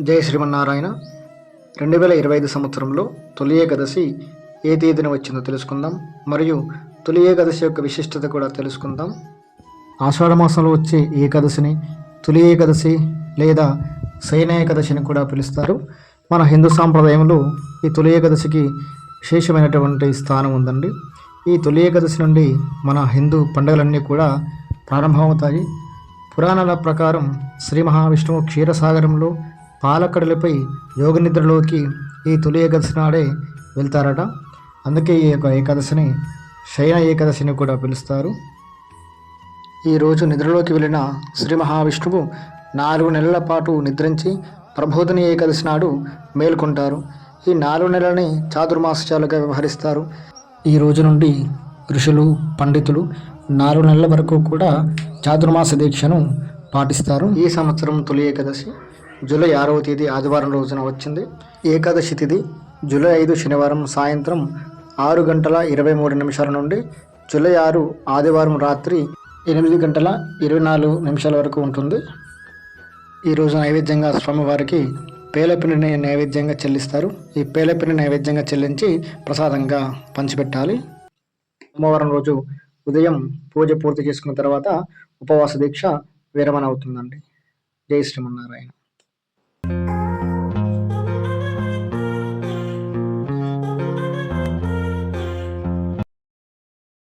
జయ శ్రీమన్నారాయణ. రెండు వేల ఇరవై ఐదు సంవత్సరంలో తొలి ఏకాదశి ఏ తేదీన వచ్చిందో తెలుసుకుందాం. మరియు తొలి ఏకాదశి యొక్క విశిష్టత కూడా తెలుసుకుందాం. ఆషాఢ మాసంలో వచ్చే ఏకాదశిని తొలి ఏకాదశి లేదా శయన ఏకాదశిని కూడా పిలుస్తారు. మన హిందూ సాంప్రదాయంలో ఈ తొలి ఏకాదశికి విశేషమైనటువంటి స్థానం ఉందండి. ఈ తొలి ఏకాదశి నుండి మన హిందూ పండుగలన్నీ కూడా ప్రారంభమవుతాయి. పురాణాల ప్రకారం శ్రీ మహావిష్ణువు క్షీరసాగరంలో పాలకడలపై యోగ నిద్రలోకి ఈ తొలి ఏకాదశి నాడే వెళ్తారట. అందుకే ఈ యొక్క ఏకాదశిని శయన ఏకాదశిని కూడా పిలుస్తారు. ఈరోజు నిద్రలోకి వెళ్ళిన శ్రీ మహావిష్ణువు నాలుగు నెలల పాటు నిద్రించి ప్రబోధని ఏకాదశి నాడు మేల్కొంటారు. ఈ నాలుగు నెలలని చాతుర్మాసాలుగా వ్యవహరిస్తారు. ఈ రోజు నుండి ఋషులు పండితులు నాలుగు నెలల వరకు కూడా చాతుర్మాస దీక్షను పాటిస్తారు. ఈ సంవత్సరం తొలి ఏకాదశి. జూలై ఆరవ తేదీ ఆదివారం రోజున వచ్చింది. ఏకాదశి తిథి జూలై ఐదు శనివారం సాయంత్రం ఆరు గంటల ఇరవై మూడు నిమిషాల నుండి జూలై ఆరు ఆదివారం రాత్రి ఎనిమిది గంటల ఇరవై నాలుగు నిమిషాల వరకు ఉంటుంది. ఈరోజు నైవేద్యంగా స్వామివారికి పేలపిండిని నైవేద్యంగా చెల్లిస్తారు. ఈ పేలపిండి నైవేద్యంగా చెల్లించి ప్రసాదంగా పంచిపెట్టాలి. సోమవారం రోజు ఉదయం పూజ పూర్తి చేసుకున్న తర్వాత ఉపవాస దీక్ష విరమణ అవుతుందండి. జై శ్రీమన్నారాయణ.